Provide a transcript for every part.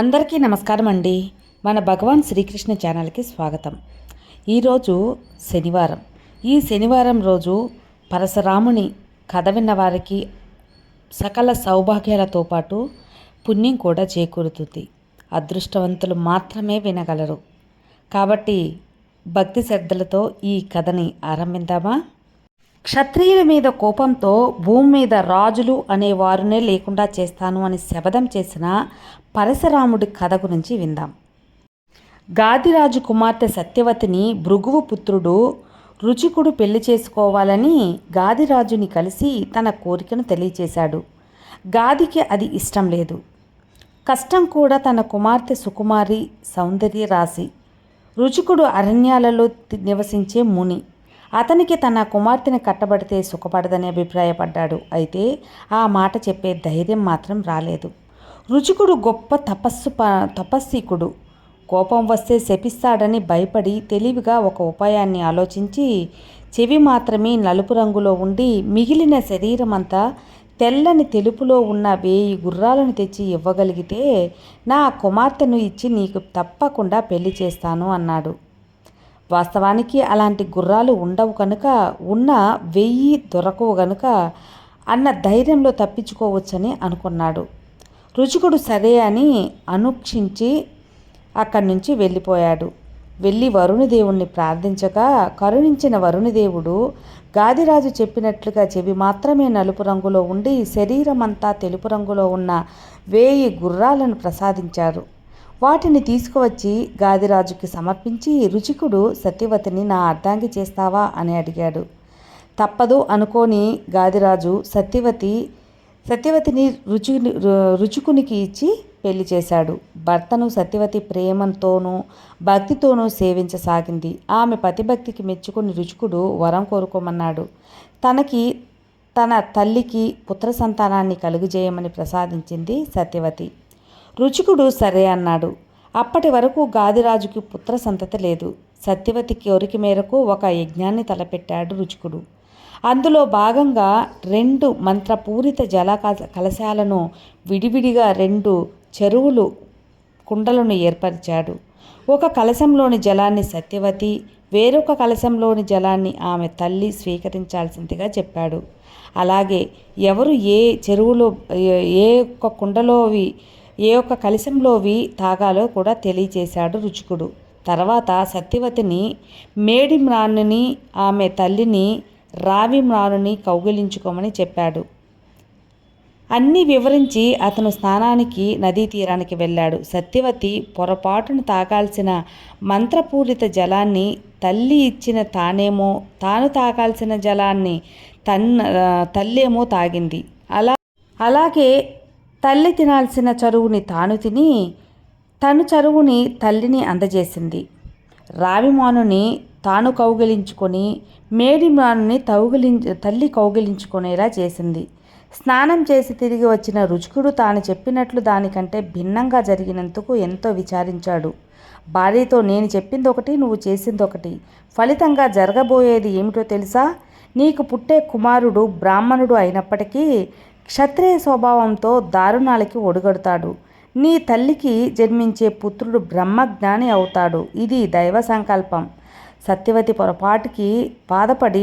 అందరికీ నమస్కారం అండి మన భగవాన్ శ్రీకృష్ణ ఛానల్కి స్వాగతం. ఈరోజు శనివారం. ఈ శనివారం రోజు పరశురాముని కథ విన్న వారికి సకల సౌభాగ్యాలతో పాటు పుణ్యం కూడా చేకూరుతుంది. అదృష్టవంతులు మాత్రమే వినగలరు. కాబట్టి భక్తి శ్రద్ధలతో ఈ కథని ఆరంభిద్దామా? క్షత్రియుల మీద కోపంతో భూమి మీద రాజులు అనే వారునే లేకుండా చేస్తాను అని శపథం చేసిన పరశురాముడి కథ గురించి విందాం. గాదిరాజు కుమార్తె సత్యవతిని భృగువు పుత్రుడు రుచికుడు పెళ్ళి చేసుకోవాలని గాదిరాజుని కలిసి తన కోరికను తెలియచేశాడు. గాదికి అది ఇష్టం లేదు. కష్టం కూడా తన కుమార్తె సుకుమారి సౌందర్య రాశి రుచికుడు అరణ్యాలలో నివసించే ముని. అతనికి తన కుమార్తెని కట్టబడితే సుఖపడదని అభిప్రాయపడ్డాడు. అయితే ఆ మాట చెప్పే ధైర్యం మాత్రం రాలేదు. రుచికుడు గొప్ప తపస్సు ప తపస్సికుడు. కోపం వస్తే శపిస్తాడని భయపడి తెలివిగా ఒక ఉపాయాన్ని ఆలోచించి చెవి మాత్రమే నలుపు రంగులో ఉండి మిగిలిన శరీరమంతా తెల్లని తెలుపులో ఉన్న వేయి గుర్రాలను తెచ్చి ఇవ్వగలిగితే నా కుమార్తెను ఇచ్చి నీకు తప్పకుండా పెళ్ళి చేస్తాను అన్నాడు. వాస్తవానికి అలాంటి గుర్రాలు ఉండవు కనుక ఉన్న వెయ్యి దొరకవు కనుక అన్న ధైర్యంలో తప్పించుకోవచ్చని అనుకున్నాడు. రుచికుడు సరే అని అనుక్షించి అక్కడి నుంచి వెళ్ళిపోయాడు. వెళ్ళి వరుణదేవుణ్ణి ప్రార్థించగా కరుణించిన వరుణదేవుడు గాదిరాజు చెప్పినట్లుగా చెవి మాత్రమే నలుపు రంగులో ఉండి శరీరం అంతా తెలుపు రంగులో ఉన్న వేయి గుర్రాలను ప్రసాదించారు. వాటిని తీసుకువచ్చి గాదిరాజుకి సమర్పించి రుచికుడు సత్యవతిని నా అర్ధాంగి చేస్తావా అని అడిగాడు. తప్పదు అనుకోని గాదిరాజు సత్యవతి సత్యవతిని రుచి రుచుకునికి ఇచ్చి పెళ్ళి చేశాడు. భర్తను సత్యవతి ప్రేమతోనూ భక్తితోనూ సేవించసాగింది. ఆమె పతిభక్తికి మెచ్చుకుని రుచుకుడు వరం కోరుకోమన్నాడు. తనకి తన తల్లికి పుత్ర సంతానాన్ని కలుగజేయమని ప్రసాదించింది సత్యవతి. రుచికుడు సరే అన్నాడు. అప్పటి వరకు గాదిరాజుకి పుత్ర సంతతి లేదు. సత్యవతి కోరిక మేరకు ఒక యజ్ఞాన్ని తలపెట్టాడు రుచికుడు. అందులో భాగంగా రెండు మంత్రపూరిత జల కలశాలను విడివిడిగా రెండు చెరువులు కుండలను ఏర్పరిచాడు. ఒక కలశంలోని జలాన్ని సత్యవతి వేరొక కలశంలోని జలాన్ని ఆమె తల్లి స్వీకరించాల్సిందిగా చెప్పాడు. అలాగే ఎవరు ఏ చెరువులో ఏ- ఏ ఒక్క కుండలోవి ఏ ఒక్క కలిసంలోవి తాగాలో కూడా తెలియచేశాడు రుచికుడు. తర్వాత సత్యవతిని మేడి మ్రానుని ఆమె తల్లిని రావి మ్రానుని కౌగిలించుకోమని చెప్పాడు. అన్నీ వివరించి అతను స్నానానికి నదీ తీరానికి వెళ్ళాడు. సత్యవతి పొరపాటును తాగాల్సిన మంత్రపూరిత జలాన్ని తల్లి ఇచ్చిన తానేమో తాను తాగాల్సిన జలాన్ని తన్ తల్లేమో తాగింది. అలా అలాగే తల్లి తినాల్సిన చరువుని తాను తిని తను చరువుని తల్లిని అందజేసింది. రావిమానుని తాను కౌగిలించుకొని మేడిమానుని తౌగిలించ తల్లి కౌగిలించుకునేలా చేసింది. స్నానం చేసి తిరిగి వచ్చిన రుచికుడు తాను చెప్పినట్లు దానికంటే భిన్నంగా జరిగినందుకు ఎంతో విచారించాడు. భార్యతో నేను చెప్పింది ఒకటి నువ్వు చేసింది ఒకటి ఫలితంగా జరగబోయేది ఏమిటో తెలుసా? నీకు పుట్టే కుమారుడు బ్రాహ్మణుడు అయినప్పటికీ క్షత్రియ స్వభావంతో దారుణాలకి ఒడుగడతాడు. నీ తల్లికి జన్మించే పుత్రుడు బ్రహ్మజ్ఞాని అవుతాడు. ఇది దైవ సంకల్పం. సత్యవతి పొరపాటుకి బాధపడి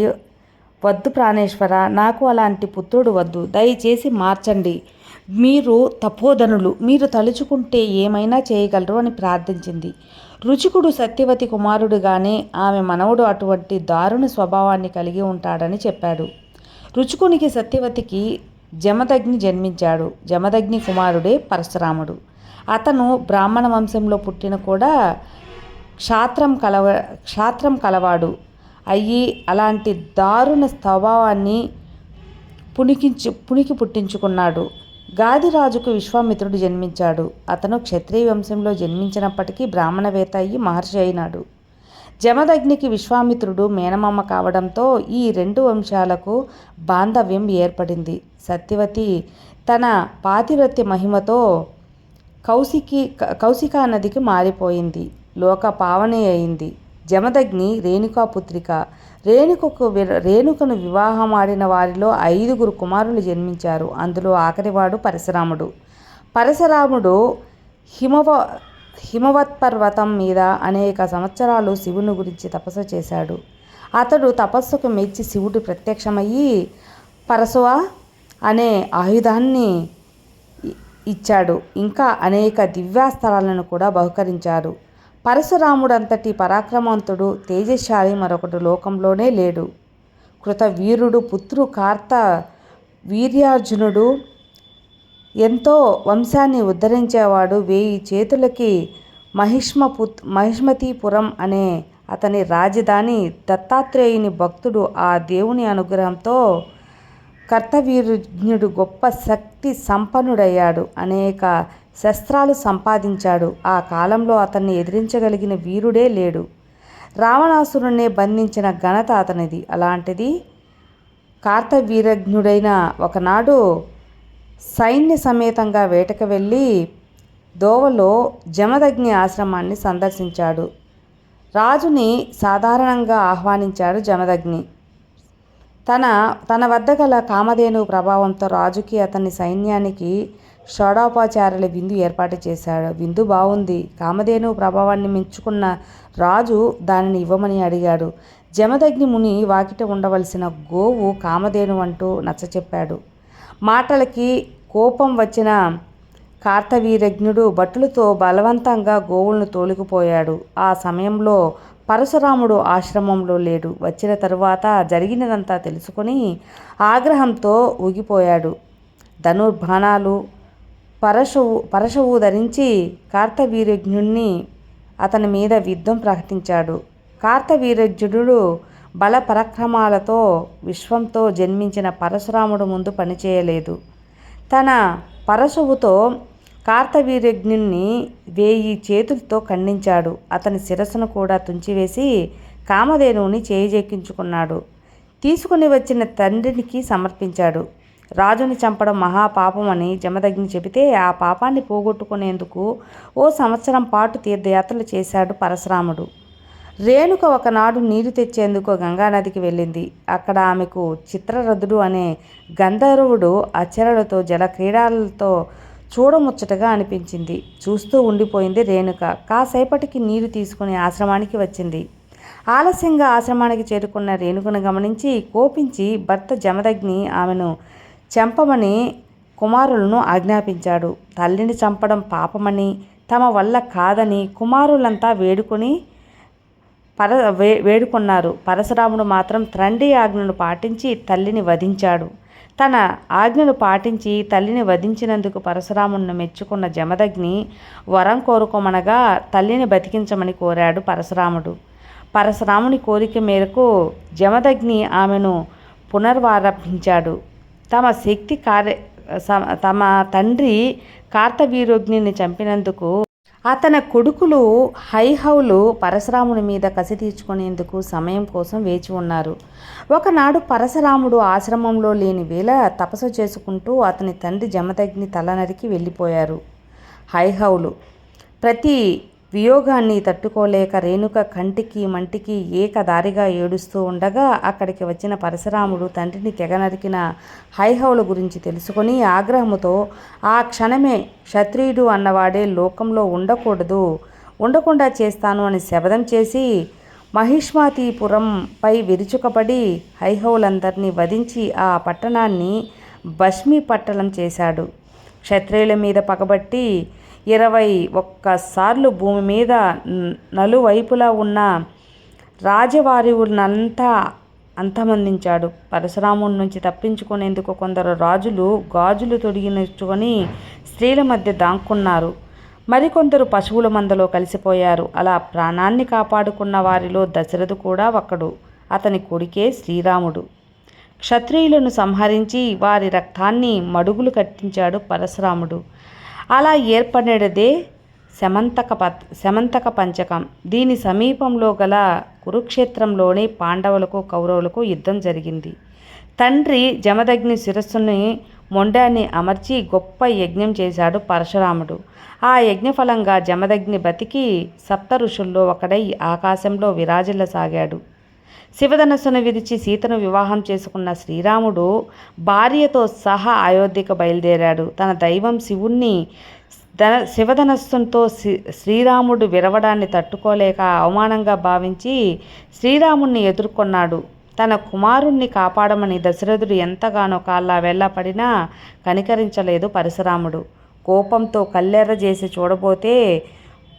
వద్దు ప్రాణేశ్వర నాకు అలాంటి పుత్రుడు వద్దు. దయచేసి మార్చండి. మీరు తపోధనులు. మీరు తలుచుకుంటే ఏమైనా చేయగలరు అని ప్రార్థించింది. రుచికుడు సత్యవతి కుమారుడుగానే ఆమె మనవడు అటువంటి దారుణ స్వభావాన్ని కలిగి ఉంటాడని చెప్పాడు. రుచుకునికి సత్యవతికి జమదగ్ని జన్మించాడు. జమదగ్ని కుమారుడే పరశురాముడు. అతను బ్రాహ్మణ వంశంలో పుట్టిన కూడా క్షాత్రం కలవ క్షాత్రం కలవాడు. అయ్యి అలాంటి దారుణ స్వభావాన్ని పుణికించు పుణికి పుట్టించుకున్నాడు. గాదిరాజుకు విశ్వామిత్రుడు జన్మించాడు. అతను క్షత్రియ వంశంలో జన్మించినప్పటికీ బ్రాహ్మణవేత్త అయ్యి మహర్షి అయినాడు. జమదగ్నికి విశ్వామిత్రుడు మేనమామ కావడంతో ఈ రెండు వంశాలకు బాంధవ్యం ఏర్పడింది. సత్యవతి తన పాతివ్రత్య మహిమతో కౌశికి కౌశికా నదికి మారిపోయింది. లోక పావని అయింది. జమదగ్ని రేణుకా పుత్రిక. రేణుకకు రేణుకను వివాహమాడిన వారిలో ఐదుగురు కుమారులు జన్మించారు. అందులో ఆఖరివాడు పరశురాముడు. పరశురాముడు హిమవ హిమవత్ పర్వతం మీద అనేక సంవత్సరాలు శివుని గురించి తపస్సు చేశాడు. అతడు తపస్సుకు మెచ్చి శివుడు ప్రత్యక్షమయ్యి పరశువ అనే ఆయుధాన్ని ఇచ్చాడు. ఇంకా అనేక దివ్యాస్త్రాలను కూడా బహుకరించారు పరశురాముడంతటి పరాక్రమవంతుడు తేజశాలి మరొకటి లోకంలోనే లేడు. కృతవీరుడు పుత్రు కార్త వీర్యార్జునుడు ఎంతో వంశాన్ని ఉద్ధరించేవాడు వేయి చేతులకి మహిష్మపుత్ మహిష్మతీపురం అనే అతని రాజధాని దత్తాత్రేయుని భక్తుడు ఆ దేవుని అనుగ్రహంతో కర్తవీరుజ్ఞుడు గొప్ప శక్తి సంపన్నుడయ్యాడు. అనేక శస్త్రాలు సంపాదించాడు. ఆ కాలంలో అతన్ని ఎదిరించగలిగిన వీరుడే లేడు. రావణాసురుణ్ణి బంధించిన ఘనత అతనిది. అలాంటిది కార్తవీరజ్ఞుడైన ఒకనాడు సైన్య సమేతంగా వేటకు వెళ్ళి దోవలో జమదగ్ని ఆశ్రమాన్ని సందర్శించాడు. రాజుని సాధారణంగా ఆహ్వానించాడు జమదగ్ని. తన తన వద్ద గల కామధేను ప్రభావంతో రాజుకి అతని సైన్యానికి షోడోపాచార్యుల విందు ఏర్పాటు చేశాడు. విందు బాగుంది కామధేను ప్రభావాన్ని మెచ్చుకున్న రాజు దానిని ఇవ్వమని అడిగాడు. జమదగ్ని ముని వాకిట ఉండవలసిన గోవు కామధేను అంటూ నచ్చచెప్పాడు. మాటలకి కోపం వచ్చిన కార్తవీరజ్ఞుడు భటులతో బలవంతంగా గోవులను తోలుకుపోయాడు. ఆ సమయంలో పరశురాముడు ఆశ్రమంలో లేడు. వచ్చిన తరువాత జరిగినదంతా తెలుసుకొని ఆగ్రహంతో ఊగిపోయాడు. ధనుర్బాణాలు పరశువు పరశువు ధరించి కార్తవీరజ్ఞుణ్ణి అతని మీద యుద్ధం ప్రకటించాడు. కార్తవీరజ్ఞుడు బల పరాక్రమాలతో విశ్వంతో జన్మించిన పరశురాముడు ముందు పనిచేయలేదు. తన పరశువుతో కార్తవీర్యజ్ఞుణ్ణి వేయి చేతులతో ఖండించాడు. అతని శిరస్సును కూడా తుంచివేసి కామధేనువుని చేయిజెక్కించుకున్నాడు. తీసుకుని వచ్చిన తండ్రికి సమర్పించాడు. రాజుని చంపడం మహాపాపమని జమదగ్ని చెబితే ఆ పాపాన్ని పోగొట్టుకునేందుకు ఓ సంవత్సరం పాటు తీర్థయాత్రలు చేశాడు పరశురాముడు. రేణుక ఒకనాడు నీరు తెచ్చేందుకు గంగానదికి వెళ్ళింది. అక్కడ ఆమెకు చిత్రరథుడు అనే గంధర్వుడు అచ్చరలతో జల క్రీడలతో చూడముచ్చటగా అనిపించింది. చూస్తూ ఉండిపోయింది రేణుక. కాసేపటికి నీరు తీసుకుని ఆశ్రమానికి వచ్చింది. ఆలస్యంగా ఆశ్రమానికి చేరుకున్న రేణుకను గమనించి కోపించి భర్త జమదగ్ని ఆమెను చంపమని కుమారులను ఆజ్ఞాపించాడు. తల్లిని చంపడం పాపమని తమ వల్ల కాదని కుమారులంతా వేడుకొని పర వే వేడుకున్నారు. పరశురాముడు మాత్రం తండ్రి ఆజ్ఞను పాటించి తల్లిని వధించాడు. తన ఆజ్ఞను పాటించి తల్లిని వధించినందుకు పరశురాముడిని మెచ్చుకున్న జమదగ్ని వరం కోరుకోమనగా తల్లిని బతికించమని కోరాడు పరశురాముడు. పరశురాముని కోరిక మేరకు జమదగ్ని ఆమెను పునర్వారంభించాడు. తమ శక్తి కార్య తమ తండ్రి కార్తవీరోగ్నిని చంపినందుకు అతని కొడుకులు హైహౌలు పరశురాముని మీద కసి తీర్చుకునేందుకు సమయం కోసం వేచి ఉన్నారు. ఒకనాడు పరశురాముడు ఆశ్రమంలో లేని వేళ తపస్సు చేసుకుంటూ అతని తండ్రి జమదగ్ని తల నరికి వెళ్ళిపోయారు. హైహౌలు ప్రతి వియోగాన్ని తట్టుకోలేక రేణుక కంటికి మంటికి ఏకదారిగా ఏడుస్తూ ఉండగా అక్కడికి వచ్చిన పరశురాముడు తండ్రిని తెగ నరికిన హైహవుల గురించి తెలుసుకొని ఆగ్రహముతో ఆ క్షణమే క్షత్రియుడు అన్నవాడే లోకంలో ఉండకూడదు ఉండకుండా చేస్తాను అని శపథం చేసి మహిష్మాతీపురంపై విరుచుకపడి హైహవులందరినీ వధించి ఆ పట్టణాన్ని భస్మీపట్టణం చేశాడు. క్షత్రియుల మీద పగబట్టి ఇరవై ఒక్కసార్లు భూమి మీద నలువైపులా ఉన్న రాజవారివులనంతా అంతమందించాడు. పరశురాముడి నుంచి తప్పించుకునేందుకు కొందరు రాజులు గాజులు తొడిగినచ్చుకొని స్త్రీల మధ్య దాక్కున్నారు. మరికొందరు పశువుల మందలో కలిసిపోయారు. అలా ప్రాణాన్ని కాపాడుకున్న వారిలో దశరథు కూడా ఒకడు అతని కొడుకే శ్రీరాముడు. క్షత్రియులను సంహరించి వారి రక్తాన్ని మడుగులు కట్టించాడు పరశురాముడు. అలా ఏర్పడినదే శమంతక పత్ శమంతక పంచకం. దీని సమీపంలో గల కురుక్షేత్రంలోని పాండవులకు కౌరవులకు యుద్ధం జరిగింది. తండ్రి జమదగ్ని శిరస్సుని మొండాన్ని అమర్చి గొప్ప యజ్ఞం చేశాడు పరశురాముడు. ఆ యజ్ఞఫలంగా జమదగ్ని బతికి సప్త ఋషుల్లో ఒకడై ఆకాశంలో విరాజిల్లసాగాడు. శివధనస్సును విరిచి సీతను వివాహం చేసుకున్న శ్రీరాముడు భార్యతో సహా అయోధ్యకు బయలుదేరాడు. తన దైవం శివుణ్ణి ధన శివధనస్సుతో శ్రీ శ్రీరాముడు విరవడాన్ని తట్టుకోలేక అవమానంగా భావించి శ్రీరాముణ్ణి ఎదుర్కొన్నాడు. తన కుమారుణ్ణి కాపాడమని దశరథుడు ఎంతగానో కాళ్ళ వెళ్ళపడినా కనికరించలేదు పరశురాముడు. కోపంతో కల్లెర్ర చేసి చూడబోతే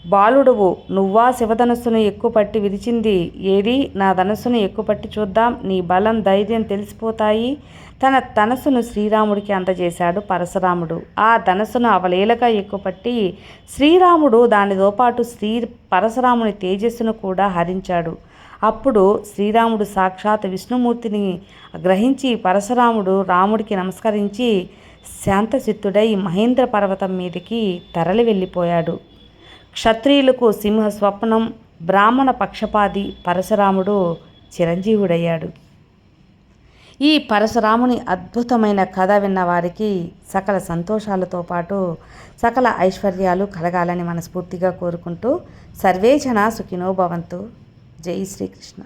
బాలుడువు నువ్వా శివధనస్సును ఎక్కుపట్టి విరిచింది ఏది? నా ధనస్సును ఎక్కుపట్టి చూద్దాం. నీ బలం ధైర్యం తెలిసిపోతాయి. తన ధనస్సును శ్రీరాముడికి అందజేశాడు పరశురాముడు. ఆ ధనస్సును అవలేలగా ఎక్కుపట్టి శ్రీరాముడు దానితో పాటు శ్రీ పరశురాముని తేజస్సును కూడా హరించాడు. అప్పుడు శ్రీరాముడు సాక్షాత్ విష్ణుమూర్తిని గ్రహించి పరశురాముడు రాముడికి నమస్కరించి శాంతచిత్తుడై మహేంద్ర పర్వతం మీదకి తరలి వెళ్ళిపోయాడు. క్షత్రియులకు సింహ స్వప్నం బ్రాహ్మణ పక్షపాతి పరశురాముడు చిరంజీవుడయ్యాడు. ఈ పరశురాముని అద్భుతమైన కథ విన్న వారికి సకల సంతోషాలతో పాటు సకల ఐశ్వర్యాలు కలగాలని మనస్ఫూర్తిగా కోరుకుంటూ సర్వేజన సుఖినో భవంతు. జై శ్రీకృష్ణ.